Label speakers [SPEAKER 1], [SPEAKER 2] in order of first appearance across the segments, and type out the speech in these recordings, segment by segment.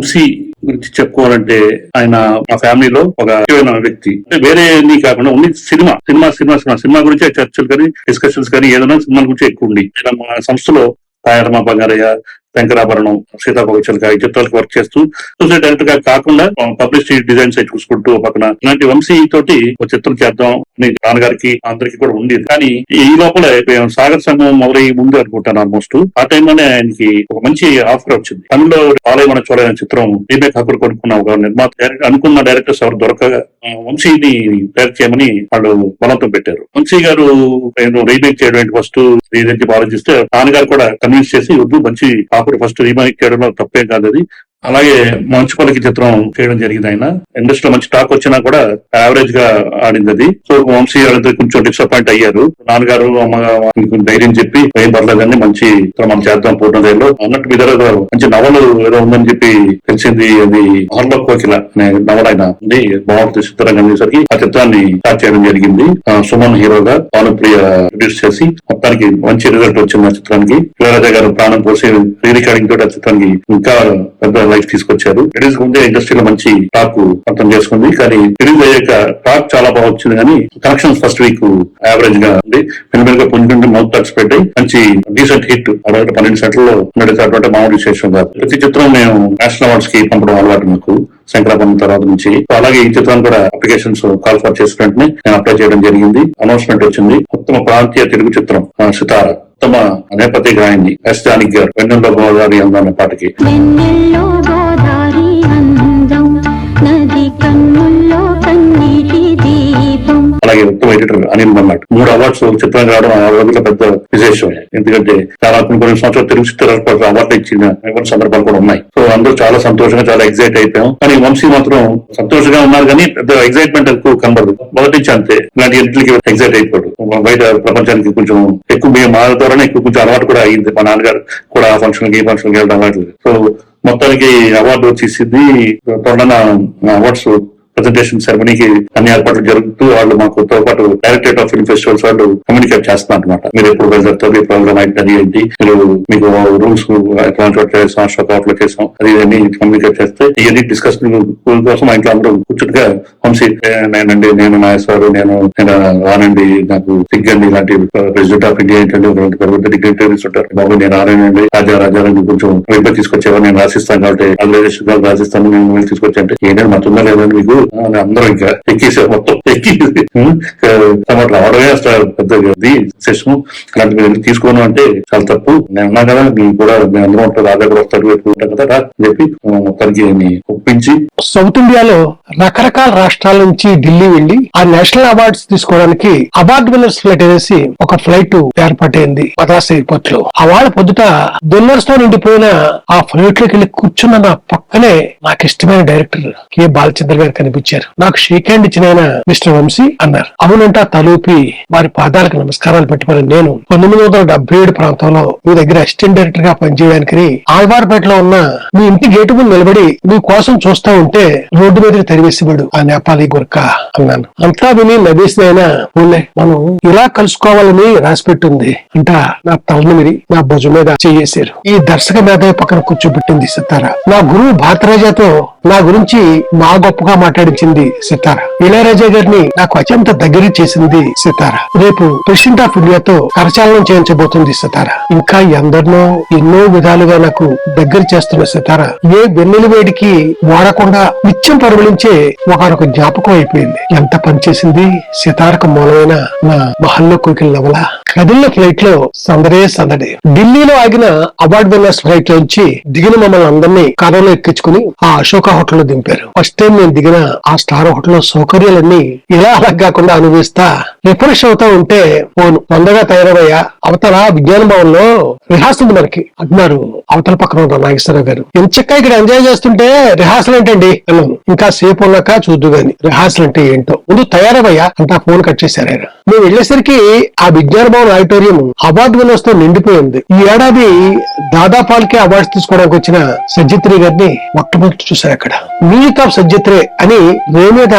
[SPEAKER 1] వంశీ గురించి చెప్పుకోవాలంటే ఆయన మా ఫ్యామిలీలో ఒక ముఖ్యమైన వ్యక్తి. వేరే నీ కాకుండా only cinema cinema cinema cinema cinema గురించి చర్చలు కానీ డిస్కషన్స్ కానీ ఏదైనా సినిమా గురించి ఎక్కువ ఉండి. మా సంస్థలో తాయారమ్మ బంగారయ్య శంకరాభరణం సీతాపగచలక ఈ చిత్రాలకు వర్క్ చేస్తూ సొసైటీ డైరెక్టర్గా కాకుండా పబ్లిసిటీ డిజైన్స్ చూసుకుంటూ పక్కన ఇలాంటి వంశీ తోటి ఒక చిత్రం చేద్దాం అని నాన్నగారికి అందరికి కూడా ఉండేది. కానీ ఈ లోపల సాగర్ సంఘం మొదలై ముందు అనుకుంటాను ఆల్మోస్ట్ ఆ టైంలోనే ఆయనకి ఒక మంచి ఆఫర్ వచ్చింది. తమిళలో ఆలయమన చూడని చిత్రం రీమేక్ ఆఫర్ కొనుక్కున్న ఒక నిర్మాత అనుకున్న డైరెక్టర్స్ ఎవరు దొరకగా వంశీని తయారు చేయమని వాళ్ళు బలవంతం పెట్టారు. వంశీ గారు రీమేక్ చేయడం ఫస్ట్ ఇదేంటి ఆలోచిస్తే నాన్నగారు కూడా కన్విన్స్ చేసి వద్దు మంచి ఆఫర్ ఫస్ట్ రీమేక్ చేయడంలో తప్పేం కాదు అది అలాగే మంచు పలికి చిత్రం చేయడం జరిగింది ఆయన. ఇండస్ట్రీలో మంచి టాక్ వచ్చినా కూడా యావరేజ్గా ఆడింది అది సో వంశీ వాళ్ళిద్దరు కొంచెం డిసప్పాయింట్ అయ్యారు. నాన్నగారు అమ్మ ధైర్యం చెప్పి ఏం పర్లేదని మంచి మనం చేద్దాం పూర్ణదేలో అన్నట్టు మీ దగ్గర మంచి నవలు ఏదో ఉందని చెప్పి తెలిసింది అది హర్లో కోకిల అనే నవల ఆయన ఉంది. బాగుంటుంది చిత్రంగా అనేసరికి ఆ చిత్రాన్ని స్టార్ట్ చేయడం జరిగింది. సుమన్ హీరోగా భానుప్రియ ప్రొడ్యూస్ చేసి మొత్తానికి మంచి రిజల్ట్ వచ్చింది ఆ చిత్రానికి. ఇళరాజా గారు ప్రాణం పోసి రీ రికార్డింగ్ తోటి ఆ చిత్రానికి ఇంకా పెద్ద లైఫ్ తీసుకొచ్చారు. రిలీజ్ ముందే ఇండస్ట్రీలో మంచి టాక్ అర్థం చేసుకుంది. కానీ రిలీజ్ అయ్యాక టాక్ చాలా బాగా వచ్చింది కానీ కలెక్షన్స్ ఫస్ట్ వీక్ యావరేజ్గా ఉంది. మెల్లిమెల్లిగా పుంజుకుంటే మౌత్ టాక్స్ పెట్టాయి. మంచి డీసెంట్ హిట్ అరవై పన్నెండు సెంటర్లో నడిచేటువంటి మామూలు విశేషం కాదు. ప్రతి చిత్రం మేము నేషనల్ అవార్డ్స్కి పంపడం అలవాటు మాకు. శంకరాభరణం తర్వాత నుంచి. అలాగే ఈ చిత్రం కూడా అప్లికేషన్స్ కాల్ ఫర్ చేసిన వెంటనే నేను అప్లై చేయడం జరిగింది. అనౌన్స్మెంట్ వచ్చింది. ఉత్తమ ప్రాంతీయ తెలుగు చిత్రం సితార. ఉత్తమ నేపథ్య గాయని ఎస్ జానకి గారు. వెన్నెల్లో గోదావరి అందన్న పాటకి. ఎడిటర్ అనిల్ మన్నాట్ మూడు అవార్డ్స్ చిత్రం రావడం ఆ పెద్ద విశేషం. ఎందుకంటే చాలా కొన్ని సంవత్సరాలు తెలుగు చిత్రాలకు అవార్డు ఇచ్చిన కొన్ని సందర్భాలు కూడా ఉన్నాయి. సో అందరూ చాలా సంతోషంగా చాలా ఎగ్జైట్ అయిపోయాం. కానీ వంశీ మాత్రం సంతోషంగా ఉన్నారు కానీ పెద్ద ఎగ్జైట్మెంట్ ఎక్కువ కనబడదు. మొదటి నుంచి అంతే. ఇలాంటి ఇంటికి ఎగ్జైట్ అయిపోడు బయట ప్రపంచానికి కొంచెం ఎక్కువ మేము మా ద్వారానే ఎక్కువ కొంచెం అలవాటు కూడా అయింది. మా నాన్నగారు కూడా ఆ ఫంక్షన్ ఈ ఫంక్షన్ వెళ్ళడం అలవాటు సో మొత్తానికి అవార్డు వచ్చేసింది. త్వరలో అవార్డ్స్ ప్రజెంటేషన్ సెరమనీకి అన్ని ఏర్పాట్లు జరుగుతూ వాళ్ళు మాకు పాటు డైరెక్టరేట్ ఆఫ్ ఫిల్మ్ ఫెస్టివల్స్ వాళ్ళు కమ్యూనికేట్ చేస్తున్నారు అనమాట మీరు ఎప్పుడు వెళ్తారు ఈ ప్రోగ్రామ్ అయితే ఏంటి మీరు మీకు రూల్స్ ఎట్లాంటి చేసాం షాప్ చేసాం అది ఇవన్నీ కమ్యూనికేట్ చేస్తే ఇవన్నీ డిస్కషన్ కోసం మా ఇంట్లో అందరూ కూర్చుంటుగా వంశీ నేనండి నేను నాగేశ్వరు నేను నేను రానండి నాకు సిగ్గండి ఇలాంటి ప్రెసిడెంట్ ఆఫ్ ఇండియా ఏంటంటే పెద్ద డిగ్నిటరీస్ ఉంటారు. బాబు నేను రానండి రాజా రాజా అని కొంచెం వైపు తీసుకొచ్చేవారు నేను రాసిస్తాను కాబట్టి ఆంధ్రప్రదేశ్ గారు రాసిస్తాను నేను వెళ్ళి తీసుకొచ్చాను ఏంటంటే మతుందా లేదండి మీకు? అని అందరూ ఇంకా ఎక్కేసే మొత్తం. ఎక్కి టమాటా రావడమే అసలు పెద్ద ఇది. సెషన్ అలాంటి మీరు వెళ్ళి తీసుకోను అంటే చాలా తప్పు. నేను అన్నా కదా మీకు కూడా మేము అందరూ ఉంటారు రాజా కూడా వస్తాడు పెట్టుకుంటాం కదా అని చెప్పి ఆ, మొత్తానికి ఒప్పించి.
[SPEAKER 2] సౌత్ ఇండియాలో రకరకాల రాష్ట్రాల నుంచి ఢిల్లీ వెళ్ళి ఆ నేషనల్ అవార్డ్స్ తీసుకోవడానికి అవార్డు విన్నర్స్ ఫ్లైట్ అనేసి ఒక ఫ్లైట్ ఏర్పాటైంది మద్రాస్ ఎయిర్పోర్ట్లో ఆ వాళ్ళ పొద్దుట డిన్నర్స్తో నిండిపోయిన ఆ ఫ్లైట్లోకి వెళ్ళి కూర్చున్న నా పక్కనే నాకు ఇష్టమైన డైరెక్టర్ కె బాలచంద్ర గారు కనిపించారు. నాకు షేక్ హ్యాండ్ ఇచ్చిన ఆయన మిస్టర్ వంశీ అన్నారు. అవునంట తలూపి వారి పాదాలకు నమస్కారాలు పెట్టుకుని నేను పంతొమ్మిది వందల డెబ్బై ఏడు ప్రాంతంలో మీ దగ్గర అసిస్టెంట్ డైరెక్టర్గా పనిచేయడానికి ఆళ్వార్పేటలో ఉన్న మీ ఇంటి గేటు ముందు నిలబడి మీ కోసం చూస్తా ఉంటే రోడ్డు మీదకి తరివేసివాడు ఆ నేపాలి గురక అన్నాను. అంతా విని నవ్వేసిన ఆయన. మనం ఇలా కలుసుకోవాలని రాసిపెట్టుంది అంట నా తల నిమిరి నా భుజం మీద చేయేశారు. ఈ దర్శక మేధ పక్కన కూర్చోబెట్టింది సితార. నా గురువు భారతరాజాతో నా గురించి మా గొప్పగా మాట్లాడు మాట్లాడించింది సితార. ఇళయరాజా గారిని నాకు అత్యంత దగ్గర చేసింది సితార. రేపు ప్రెసిడెంట్ ఆఫ్ ఇండియాతో కరచాలనం చేయించబోతుంది సితార. ఇంకా ఎందరినో ఎన్నో విధాలుగా నాకు దగ్గర చేస్తున్న సితార ఏ వెన్నెల వేడికి వాడకుండా నిత్యం పరిమళించే ఒకనొక జ్ఞాపకం అయిపోయింది. ఎంత పనిచేసింది సితారకు మూలమైన నా మహల్లో కోకిల నవల. కదిలిన ఫ్లైట్లో సందడే సందడి. ఢిల్లీలో ఆగిన అవార్డ్ విన్నర్స్ ఫ్లైట్ లోంచి దిగిన మమ్మల్ని అందరినీ కారంలో ఎక్కించుకుని ఆ అశోక హోటల్లో దింపారు. ఫస్ట్ టైం నేను దిగిన ఆ స్టార్ హోటల్లో సౌకర్యాలన్నీ ఇలా అలా కాకుండా అనుభవిస్తా. రిఫ్రెష్ అవుతా ఉంటే ఫోన్ వందగా తయారవయ్యా అవతల విజ్ఞాన భవన్లో రిహార్సల్ ఉంది మనకి. అంటున్నారు అవతల పక్కన ఉన్న నాగేశ్వరరావు గారు. ఎంచక్క ఇక్కడ ఎంజాయ్ చేస్తుంటే రిహార్సల్ ఏంటండి? అన్నాను. ఇంకా సేపు ఉన్నాక చూద్దు గాని రిహార్సల్ అంటే ఏంటో. ముందు తయారవయ్యా అంటే ఆ ఫోన్ కట్ చేశారు ఆయన. మేము వెళ్ళేసరికి ఆ విజ్ఞాన భవన్ ఆడిటోరియం అవార్డు వినర్స్తో నిండిపోయింది. ఈ ఏడాది దాదాపాలకి అవార్డ్స్ తీసుకోవడానికి వచ్చిన సజ్జిత్రి గారిని మొట్టమొదటి చూశారు అక్కడ. మీట్ ఆఫ్ సజ్జిత్రే అని రే మీద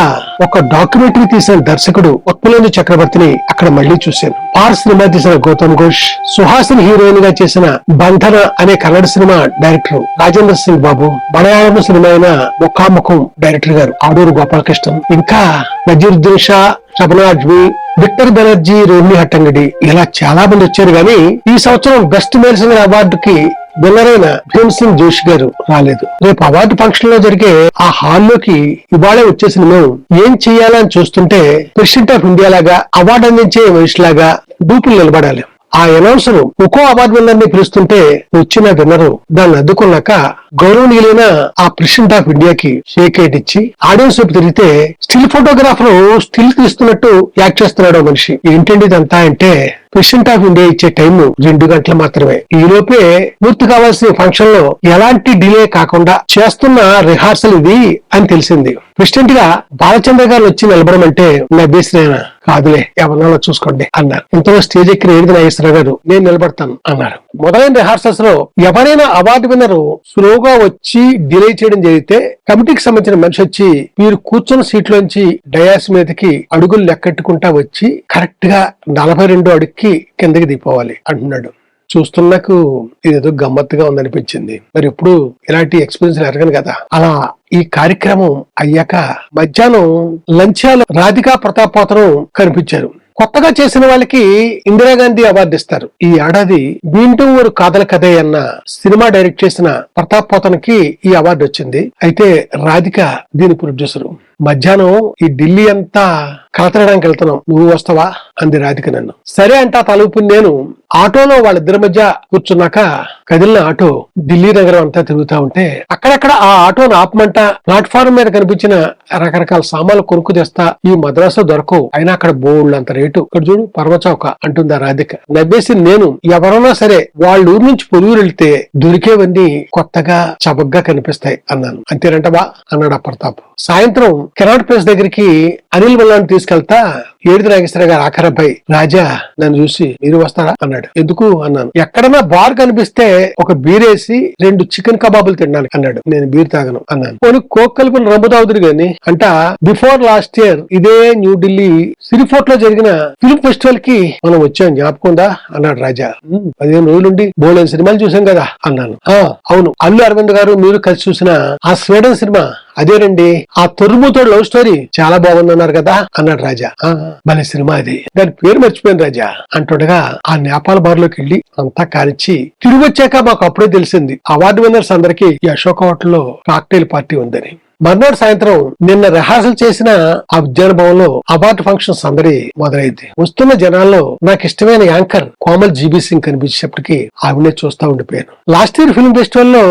[SPEAKER 2] ఒక డాక్యుమెంటరీ తీసిన దర్శకుడు ఒక్కలేని చక్రవర్తిని అక్కడ మళ్ళీ చూశాను. పార్ సినిమా తీసిన గౌతమ్ ఘోష్ సుహాసిన్ హీరోయిన్గా చేసిన బంధన అనే Kannada cinema director Rajendra Singh Babu Malayalam cinema అయిన ముఖాముఖం డైరెక్టర్ గారు ఆడూరు గోపాలకృష్ణం ఇంకా నజీరుద్దీన్ షా శబనాజ్మి విక్టర్ బెనర్జీ రోహిణి హట్టంగడి ఇలా చాలా మంది వచ్చారు కానీ ఈ సంవత్సరం బెస్ట్ మేల్ సింగర్ అవార్డుకి విన్నరైన భీమ్ సింగ్ జోషి గారు రాలేదు. రేపు అవార్డు ఫంక్షన్లో జరిగే ఆ హాల్లోకి ఇవాళే వచ్చేసిన మేము ఏం చెయ్యాలని చూస్తుంటే ప్రెసిడెంట్ ఆఫ్ ఇండియా లాగా అవార్డు అందించే మనిషిలాగా డూపులు నిలబడాలి. ఆ అనౌన్సర్ ఒక్కో అవార్డు విన్నర్ని పిలుస్తుంటే వచ్చిన విన్నరు దాన్ని అద్దుకున్నాక గౌరవనీయులైన ఆ ప్రెసిడెంట్ ఆఫ్ ఇండియాకి షేక్ హ్యాండ్ ఇచ్చి ఆడియన్స్ వైపు తిరిగితే స్టిల్ ఫోటోగ్రాఫర్ స్టిల్ తీస్తున్నట్టు యాక్ట్ చేస్తున్నాడు మనిషి. ఏంటండి ఇదంతా అంటే ప్రెసిడెంట్ ఆఫ్ ఇండియా ఇచ్చే టైం రెండు గంటలు మాత్రమే. ఈ లోపే పూర్తి కావాల్సిన ఫంక్షన్లో ఎలాంటి డిలే కాకుండా చేస్తున్న రిహార్సల్ ఇది అని తెలిసింది. ప్రెసిడెంట్గా బాలచంద్ర గారు వచ్చి నిలబడమంటే నా బేసిన కాదులే ఎవరినో చూసుకోండి అన్నారు. ఇంతలో స్టేజ్ ఎక్కిన ఏడిది నాగేశ్వరరావు గారు నేను నిలబడతాను అన్నారు. మొదలైన రిహార్సల్స్లో ఎవరైనా అవార్డు విన్నర్ స్లోగా వచ్చి డిలే చేయడం జరిగితే కమిటీకి సంబంధించిన మనిషి వచ్చి మీరు కూర్చున్న సీట్ లోంచి డయాస్ మీదకి అడుగులు లెక్కెట్టుకుంటా వచ్చి కరెక్ట్గా నలభై రెండు అడుగుకి కిందకి దిగిపోవాలి అంటున్నాడు. చూస్తున్నకు ఇదేదో గమ్మత్తుగా ఉందనిపించింది. మరి ఇప్పుడు ఇలాంటి ఎక్స్పీరియన్స్ ఎరగను కదా? అలా ఈ కార్యక్రమం అయ్యాక మధ్యాహ్నం లంచాలు రాధికా ప్రతాపోతను కనిపించారు. కొత్తగా చేసిన వాళ్ళకి ఇందిరాగాంధీ అవార్డు ఇస్తారు. ఈ ఏడాది వింటూ ఊరు కాదల కథే అన్న సినిమా డైరెక్ట్ చేసిన ప్రతాప్ పోతనకి ఈ అవార్డు వచ్చింది. అయితే రాధిక దీని ప్రొడ్యూసర్. మధ్యాహ్నం ఈ ఢిల్లీ అంతా కలతడానికి వెళ్తున్నాం. నువ్వు వస్తావా? అంది రాధిక నన్ను. సరే అంటా తలుపు నేను. ఆటోలో వాళ్ళిద్దరి మధ్య కూర్చున్నాక కదిలిన ఆటో ఢిల్లీ నగరం అంతా తిరుగుతా ఉంటే అక్కడక్కడ ఆ ఆటోను ఆపమంట ప్లాట్ఫారం మీద కనిపించిన రకరకాల సామాన్లు కొనుక్కు తెస్తా ఈ మద్రాసు దొరకవు. అయినా అక్కడ బోల్డ్ అంత రేటు. ఇక్కడ చూడు పర్వచౌక అంటుంది ఆ రాధిక. నవ్వేసి నేను. ఎవరైనా సరే వాళ్ళ ఊరు నుంచి పొరుగురు వెళ్తే దొరికేవన్నీ కొత్తగా చబగ్గా కనిపిస్తాయి అన్నాను. అంతేనంటవా? అన్నాడు ఆ ప్రతాప్. సాయంత్రం కెనాట్ ప్లేస్ దగ్గరికి అనిల్ బల్లాన్ని తీసుకెళ్తా ఏడుది నాగేశ్వర గారు ఆఖరబ్బాయి రాజా నన్ను చూసి మీరు వస్తారా? అన్నాడు. ఎందుకు? అన్నాను. ఎక్కడన్నా బార్ కనిపిస్తే ఒక బీరేసి రెండు చికెన్ కబాబులు తిన్నాను అన్నాడు. నేను బీర్ తాగను అన్నాను. కొన్ని కోక్ కలుపుని రమ్ము గాని అంట బిఫోర్ లాస్ట్ ఇయర్ ఇదే న్యూఢిల్లీ సిరిఫోర్ట్లో జరిగిన ఫిల్మ్ ఫెస్టివల్కి మనం వచ్చాం. జ్ఞాపకం అన్నాడు రాజా. పదిహేను రోజులుండి బోలెన్ సినిమాలు చూసాం కదా అన్నాను. "ఆ, అవును. అల్లు అరవింద్ గారు మీరు కలిసి చూసిన ఆ స్వీడన్ సినిమా అదేనండి ఆ తొరుముతో లవ్ స్టోరీ చాలా బాగుందన్నారు కదా అన్నాడు రాజా. "ఆ, భలే సినిమా అది దాని పేరు మర్చిపోయాను రాజా. అంటుండగా ఆ నేపాల్ బార్లోకి వెళ్ళి అంతా కాల్చి తిరిగి వచ్చాక మాకు అప్పుడే తెలిసింది అవార్డు విన్నర్స్ అందరికి ఈ అశోక హోటల్లో కాక్టైల్ పార్టీ ఉందని. మర్నాడు సాయంత్రం నిన్న రిహార్సల్ చేసిన ఆ ఉద్యాన భవన్లో అవార్డు ఫంక్షన్ సందడి మొదలైంది. వస్తున్న జనాల్లో నాకు ఇష్టమైన యాంకర్ కోమల్ జీబీ సింగ్ కనిపించేటప్పటికి ఆవిడనే చూస్తా ఉండిపోయాను. లాస్ట్ ఇయర్ ఫిల్మ్ ఫెస్టివల్లో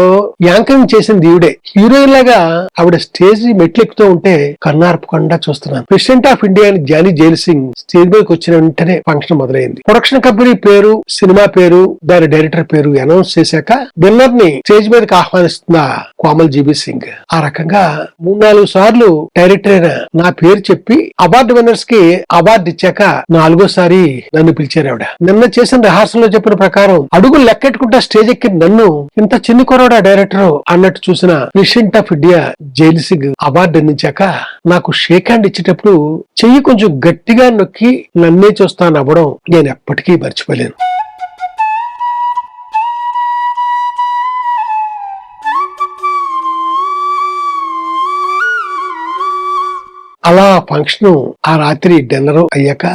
[SPEAKER 2] యాంకరింగ్ చేసింది ఈవిడే హీరోయిన్ లాగా ఆవిడ స్టేజ్ మెట్లెక్కుతూ ఉంటే కన్నార్పకుండా చూస్తున్నాను. ప్రెసిడెంట్ ఆఫ్ ఇండియా అని జానీ జైల్ సింగ్ స్టేజ్ మీదకి వచ్చిన వెంటనే ఫంక్షన్ మొదలైంది. ప్రొడక్షన్ కంపెనీ పేరు సినిమా పేరు దాని డైరెక్టర్ పేరు అనౌన్స్ చేశాక విన్నర్ని స్టేజ్ మీదకి ఆహ్వానిస్తున్న కోమల్ జీబీ సింగ్ ఆ రకంగా మూడు నాలుగు సార్లు డైరెక్టర్ అయిన నా పేరు చెప్పి అవార్డు విన్నర్స్కి అవార్డు ఇచ్చాక నాలుగోసారి నన్ను పిలిచారు ఆవిడ. నిన్న చేసిన రిహార్సల్లో చెప్పిన ప్రకారం అడుగులు లెక్కెట్టుకుంటా స్టేజ్ ఎక్కి నన్ను ఇంత చిన్ని కొరవడా డైరెక్టర్ అన్నట్టు చూసిన president of India Zail Singh award అందించాక నాకు షేక్ హ్యాండ్ ఇచ్చేటప్పుడు చెయ్యి కొంచెం గట్టిగా నొక్కి నన్నే చూస్తాను అవ్వడం నేను ఎప్పటికీ మర్చిపోలేను. అలా ఫంక్షన్ ఆ రాత్రి డిన్నర్ అయ్యాక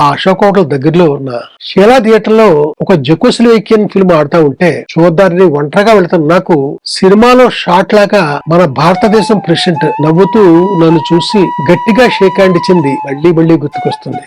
[SPEAKER 2] ఆ అశోక్ హోటల్ దగ్గరలో ఉన్న షీలా థియేటర్లో ఒక జకోస్లోకియన్ ఫిల్మ్ ఆడుతా ఉంటే చూద్దారని ఒంటరిగా వెళ్తాను నాకు సినిమాలో షాట్ లాగా మన భారతదేశం ప్రెసిడెంట్ నవ్వుతూ నన్ను చూసి గట్టిగా షేక్ హ్యాండ్ ఇచ్చింది. మళ్ళీ మళ్ళీ గుర్తుకొస్తుంది.